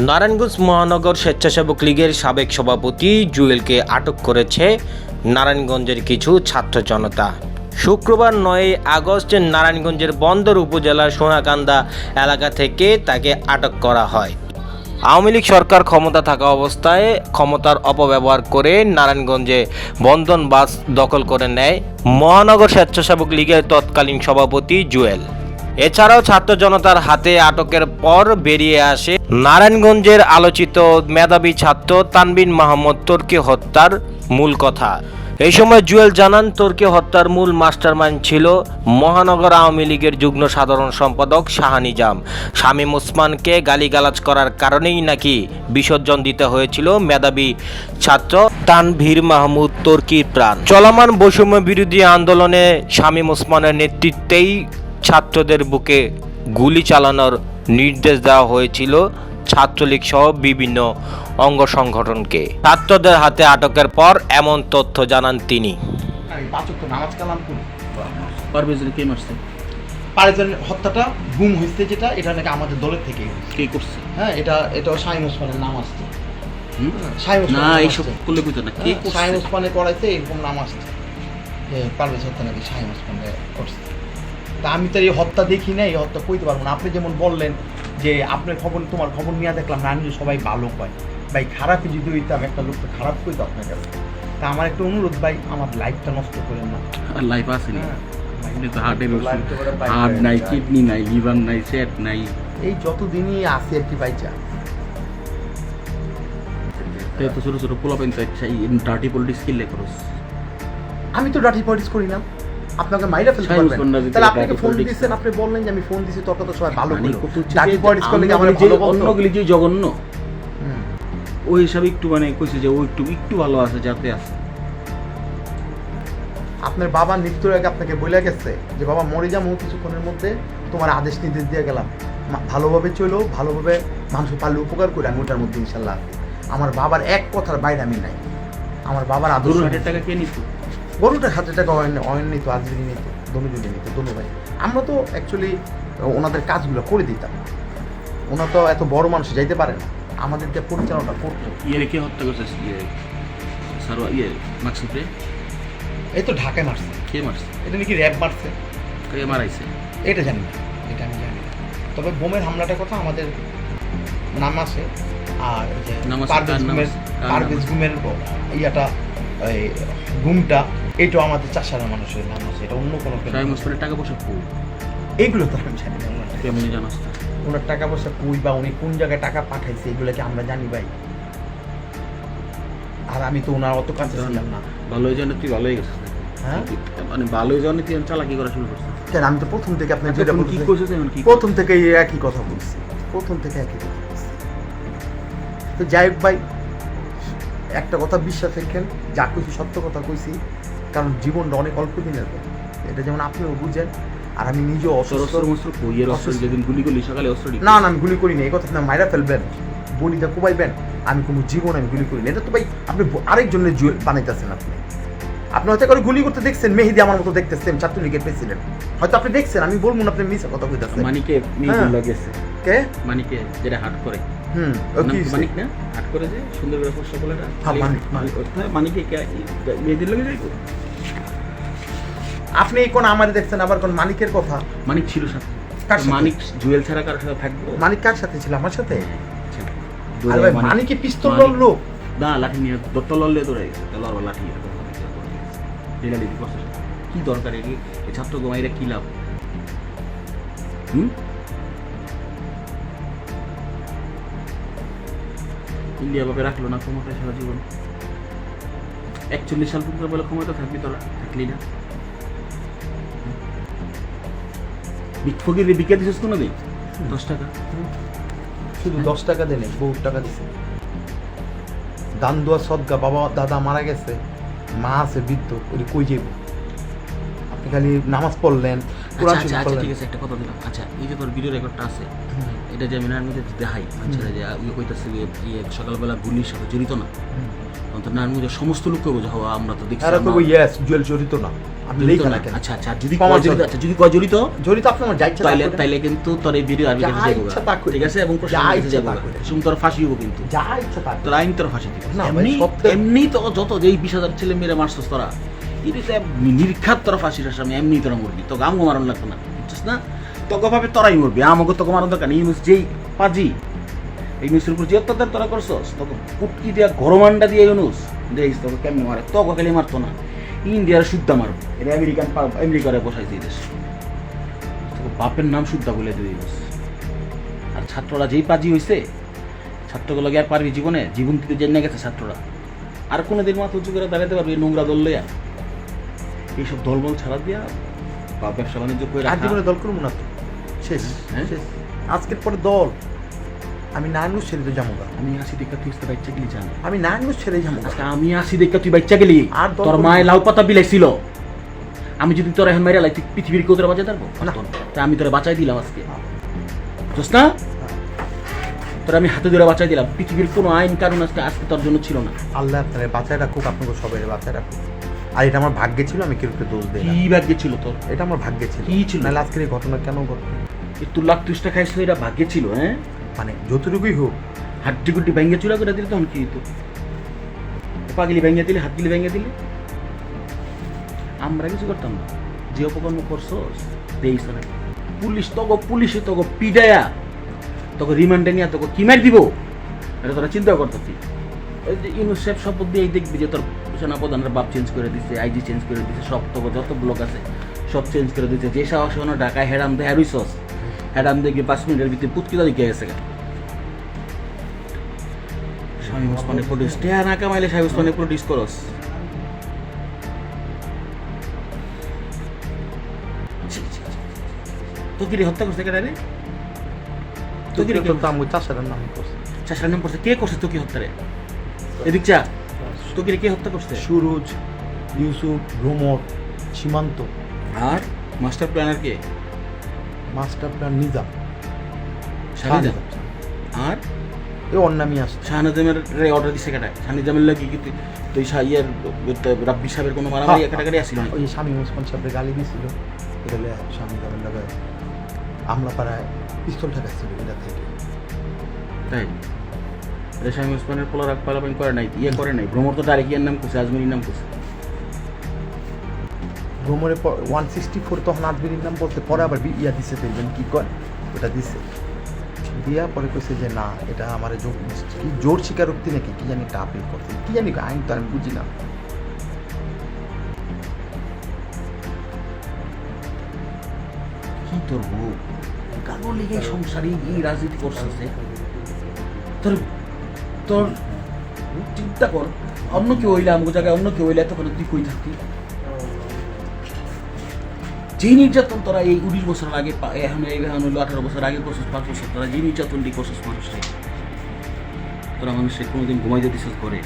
নারায়ণগঞ্জ মহানগর স্বেচ্ছাসেবক লীগের সাবেক সভাপতি জুয়েলকে আটক করেছে নারায়ণগঞ্জের কিছু ছাত্র জনতা। শুক্রবার নয় আগস্ট নারায়ণগঞ্জের বন্দর উপজেলার সোনাকান্দা এলাকা থেকে তাকে আটক করা হয়। আওয়ামী লীগ সরকার ক্ষমতা থাকা অবস্থায় ক্ষমতার অপব্যবহার করে নারায়ণগঞ্জে বন্ধন বাস দখল করে নেয় মহানগর স্বেচ্ছাসেবক লীগের তৎকালীন সভাপতি জুয়েল। এছাড়াও ছাত্র জনতার হাতে আটকের পর বেরিয়ে আসে নারায়ণগঞ্জের আলোচিত মেধাবী ছাত্র তানবিন মাহমুদ, তর্কি হত্যার মূল কথা। এই সময় জুয়েল জানান, তর্কি হত্যার মূল মাস্টারমাইন্ড ছিল মহানগর আওয়ামী লীগের যুগ্ম সাধারণ সম্পাদক শাহানিজাম শামীম ওসমানকে গালিগালাজ করার কারণেই নাকি বিসর্জন দিতে হয়েছিল মেধাবী ছাত্র তানভীর মাহমুদ, তর্কির প্রাণ। চলমান বৈষম্য বিরোধী আন্দোলনে শামীম ওসমানের নেতৃত্বেই ছাত্রদের বুকে গুলি চালানোর নির্দেশ দেওয়া হয়েছিল ছাত্রলীগ সহ বিভিন্ন অঙ্গ সংগঠনকে। ছাত্রদের হাতে আটকের পর এমন তথ্য জানান তিনি। হত্যাটা গুম হয়েছে যেটা এটা নাকি আমাদের দলের থেকে কে করছে? হ্যাঁ এটা শাহিম ওসমানের নাম আসছে? শাহিম না এইসব করলে বুঝতো না কে হ্যাঁ, শাহিম ওসমানে করাইছে এরকম নাম আসছে। পারভেজ হত্যা নাকি শাহিম ওসমানে করছে। তা আমি তো এই হত্যা দেখি না এই হত্যা কইতে পারব না। আপনি যেমন বললেন যে আপনার খবর তোমার খবর নিয়ে দেখলাম না আমি সবাই ভালো কয় ভাই খারাপই যদি হইতাম একটা লোক তো খারাপ কইতো আপনার কাছে। তা আমার একটা অনুরোধ ভাই আমার লাইফটা নষ্ট করেন না। আর লাইফ আসেনি? হ্যাঁ, হার্ট নাই কিডনি নাই লিভার নাই সেট নাই। এই যতদিনই আছে আর কি বাইচা তো ছোট ছোট ডার্টি পলিটিক্স কিনলে করস। আমি তো ডাটি পলিটিক্স করি না। আপনাকে মাইরা ফেলতে পারবেন তাহলে আপনাকে ফোন দিয়েছেন আপনি বললেন যে আমি ফোন দিছি তখন তো সবাই ভালো ডাটি যে পলিটিক্স করলে কি আমার ভালো বলতো? অন্যগুলি যে জঘন্য ওই হিসাবে একটু মানে কইছে যে ও একটু একটু ভালো আছে যাতে আছে। আপনার বাবা মৃত্যুর আগে আপনাকে বলে গেছে যে বাবা মরে যাব কিছুক্ষণের মধ্যে তোমার আদেশ নির্দেশ দিয়ে গেলাম। ভালোভাবে চলো ভালোভাবে মানুষ পারলে উপকার করে আমি ওটার মধ্যে ইনশাল্লাহ আমার বাবার এক কথার বাইরে আমি নাই। আমার বাবার আদর্শ হাজার টাকা কে নিত গরুটা হাজার টাকা অয়ন অয়ন নিত আজবিরি নিত দনুজুলি নিত দনু ভাই। আমরা তো অ্যাকচুয়ালি ওনাদের কাজগুলো করে দিতাম। ওনা তো এত বড় মানুষ যাইতে পারে না। আমাদেরকে পরিচালনা করতো। ইয়ে কে হত্যা করছে ইয়ে সারোয়া ইয়ে মাকসুদে এই তো ঢাকায় মারছে। কে মারছে? এটা নাকি র্যাব মারছে। কে মারাইছে? এটা জানি না। এটা আমি জানি না। তবে বোমের হামলাটার কথা আমাদের নাম আছে। আর যে পারভেজ গুমের পারভেজ গুমের ইয়াটা এই গুমটা এটাও আমাদের চাষারা মানুষের নাম আছে এটা অন্য কোনো শাহিম না। টাকা পয়সা খুব এইগুলো তো আমি জানি না কেমনি জানাস? ওনার টাকা পয়সা কই বা উনি কোন জায়গায় টাকা পাঠাইছে এগুলো কি আমরা জানি ভাই? আর আমি তো ওনার অত কাছে ছিলাম না। ভালোই জানে তুই ভালোই গেছিস হ্যাঁ? মানে ভালোই জানে তুই চালাকি করা শুরু করছিস কেন আমি তো প্রথম থেকে আপনি যেটা এখন কি এখন কি প্রথম থেকে একই কথা বলছি প্রথম থেকে একই কথা তো যাই হোক ভাই একটা কথা বিশ্বাস রেখেন যা কিছু সত্য কথা কইছি কারণ জীবনটা অনেক অল্প দিনের। এটা যেমন আপনিও বুঝেন আর আমি নিজেও অস্ত্র অস্ত্র কইয়ের অস্ত্র যেদিন গুলি করলি সকালে অস্ত্র না না আমি গুলি করি না। এই কথা আপনি মাইরা ফেলবেন। বলিটা কোবাইবেন। আমি কোনো জীবন আমি গুলি করি না। এটা তো ভাই আপনি আরেকজনের জুয়েল বানাইতেছেন আপনি। আপনি হয়তো করে গুলি করতে দেখছেন মেহেদি আমার মতো দেখতেছেন ছাত্রলীগের প্রেসিডেন্ট হয়তো আপনি দেখছেন আমি বলব না আপনি মিশা কথা কইতেছেন। মানিকে হ্যাঁ। কে? মানিকে যেটা হাট করে। হুম ও নাম কি কি মানিক না? হাট করে যে সুন্দর করে ফসল বলে না? হ্যাঁ, মানিক, মানিক। মানিকে। মেয়েদের লাগে যাইবো? আপনি কোন আমার দেখছেন আবার কোন মানিকের কথা? মানিক ছিল সাথে। মানিক জুয়েল ছাড়া কারোর সাথে থাকব? মানিক কার সাথে ছিল? আমার সাথে? মানিক- পিস্তল লোক না লাঠি নিয়ে দত্ত লড়লে দৌড়ে গেছে। তলোয়ার লাঠি। কি দরকার এই ছাত্র গোমাইরা কি লাভ? হুম? ইন্ডিয়া বাপে রাখল না ক্ষমতায় সারা জীবন। একচল্লিশ সাল পর্যন্ত বলে ক্ষমতা থাকবি তোরা থাকলি না। ফকির বিকে দিছিস কোনো দিন দশ টাকা। শুধু দশ টাকা দেনে বহুত টাকা দিছে। দান দোয়া সদগা বাবা দাদা মারা গেছে মা আছে বৃদ্ধ ওই কই যাইব? আপনি খালি নামাজ পড়লেন আচ্ছা আচ্ছা আচ্ছা ঠিক আছে একটা কথা দিলাম। আচ্ছা এই যে তোর ভিডিও রেকর্ডটা আছে এটা যে আমি নারায়ণগঞ্জে দেখাই মানুষেরা যে ইয়ে কইতাছে যে ইয়ে সকালবেলা গুলির সাথে জড়িত না। তখন তো নারায়ণগঞ্জের সমস্ত লোককে বোঝা হওয়া আমরা তো দেখছি তো আমরা- ইয়েস জুয়েল জড়িত না। আচ্ছা আচ্ছা যদি। আচ্ছা যদি কয় জড়িত জড়িত আপনি আমার যা তাইলে তাইলে কিন্তু তোর এই ভিডিও কাছে তা। ঠিক আছে? এবং কাছে তোর ফাঁসি হব কিন্তু। যা ইচ্ছা তা তোর আইন তোর ফাঁসি দিবে। এমনি এমনি তো যত যেই বিশ হাজার ছেলে মেয়েরা মারছস তোরা নিরীক্ষার তোরা ফাঁসির আসামি এমনি তোরা মরবি। তোকে আমগো মারণ লাগতো না বুঝছিস না? তোকে ভাবে তোরাই মরবি, আমাকে তোকে মারণ দরকার নেই। ইউনুস যেই পাজি, এই মিসের উপর যে অত্যাচার তোরা করছস, তোকে পুটকি দিয়া গরমান্ডা দিয়ে ইউনুস, দেখিস তোকে কেমনি মারে, তোকে খালি মারতো না। ইন্ডিয়ার শুদ্ধা মারবো এটা আমেরিকান আমেরিকারে বসাইছে এই দেশ। তোকে বাপের নাম শুদ্ধা বলে দিয়ে ইউনুস। আর ছাত্ররা যেই পাজি হইছে, ছাত্রগুলো আর পারবি জীবনে? জীবন থেকে জেনে গেছে ছাত্ররা। আর কোনো দিন মাথা উঁচু করে দাঁড়াতে পারবি নোংরা দল লইয়া। এইসব দলবল ছাড়া দিয়া বা ব্যবসা বাণিজ্য করে রাখা। দল করব না শেষ হ্যাঁ? শেষ। আজকের পরে দল। আমি নারায়ণগঞ্জ ছেড়ে তো যাব আমি আসি দেখা তুই তো বাচ্চা গেলি জান? আমি নারায়ণগঞ্জ ছেড়ে যাব। আজকে আমি আসি দেখা তুই বাচ্চা গেলি। আর তোর করবি মায়ে লাউ পাতা বিলাইছিল। আমি যদি তোর এখন মাইরা লাই তুই পৃথিবীর কেউ তোরা বাঁচাই পারব না। তা আমি তোরা বাঁচাই দিলাম আজকে। বুঝছ না তোর আমি হাতে ধরে বাঁচাই দিলাম। পৃথিবীর কোনো আইন কারণ আজকে আজকে তোর জন্য ছিল না। আল্লাহ আপনার বাচ্চায় রাখুক আপনাকে সবাই বাচ্চায় রাখুক। আর এটা আমার ভাগ্যে ছিল আমি কেউ দোষ দিই না কি ভাগ্যে ছিল তোর? এটা আমার ভাগ্যে ছিল। কি ছিল? নাহলে আজকের এই ঘটনা কেন একটু লাখ ত্রিশটা খাইছিল এটা ভাগ্যে ছিল হ্যাঁ? মানে যতটুকুই হোক। হাড্ডি গুড্ডি ভেঙে চুরা করে দিলে তখন কি হতো পাগলি ভেঙে দিলে হাতগুলি ভেঙে দিলে। আমরা কিছু করতাম না। যে অপকর্ম করছোস দেইস না পুলিশ তগো পুলিশে তগো পিডায়া। তোকে রিমান্ডে নিয়ে তোকে কি মার দিব? এটা তোরা চিন্তা করতেছি। ইউনিসেফ শপথ দিয়ে দেখবি যে তোর সেনাপ্রধানের বাপ চেঞ্জ করে দিছে আইজি চেঞ্জ করে দিছে সব তোকে যত ব্লক আছে সব চেঞ্জ করে দিছে। যে সাহস ঢাকায় হেরাম দে হ্যারুইসস হেরাম দেখি পাঁচ মিনিটের ভিতরে পুতকিটা দিকে গেছে স্বামী ওসমানে প্রডিউস টেয়া না কামাইলে স্বামী ওসমানে প্রডিউস করস। তোকিরি হত্যা করছে কেন রে তোকিরি তো তো আমি চাষার নাম করছি। চাষার নাম করছে। কে করছে তোকি হত্যা রে এদিক চা তোকিরি কে হত্যা করছে? সুরজ ইউসুফ ভ্রমর সীমান্ত। আর মাস্টার প্ল্যানার কে? মাস্টার প্ল্যান নিজাম শাহিদা আর? এই অন্নামি আসছে। শাহনাজামের রে অর্ডার দিছে কেটা শাহনিজামের লাগি কি তুই শাহিয়ার রাব্বি সাহেবের কোনো মারামারি হ্যাঁ। কাটাকাটি আসছিল না ওই স্বামী ওসমান সাহেবের গালি এটা হলে স্বামী গালের লাগায় আমরা পাড়ায় পিস্তল ঠেকাচ্ছিল এটা থেকে। তাই? এটা স্বামী ওসমানের পোলা রাখ পালাপান করে নাই ইয়ে করে নাই। ভ্রমর তো ডাইরেক্ট ইয়ার নাম করছে আজমিরির নাম করছে। ভ্রমণে ওয়ান সিক্সটি ফোর তখন আজমিরির নাম বলতে পরে আবার ইয়া দিছে দেখবেন কি কয়? ওটা দিছে। দিয়া পরে কইছে যে, না, এটা আমার জোর কি জোর স্বীকারোক্তি নাকি? কি জানি একটা আপিল করছে। কি জানি আইন তো আমি বুঝি না। কি তোর বউ? কালো লেগে সংসারে এই রাজনীতি করছে তোর তোর চিন্তা কর, অন্য কেউ হইলে আমগো জায়গায়, অন্য কেউ হইলে এতক্ষণ তুই কই থাকতি? যে নির্যাতন তারা এই উনিশ বছর আগে এখন এই এখন হলো আঠারো বছর আগে করছিস, পাঁচ বছর, তারা যে নির্যাতনটি করছিস মানুষটাই তোরা মানুষের কোনোদিন ঘুমাই দিতে করে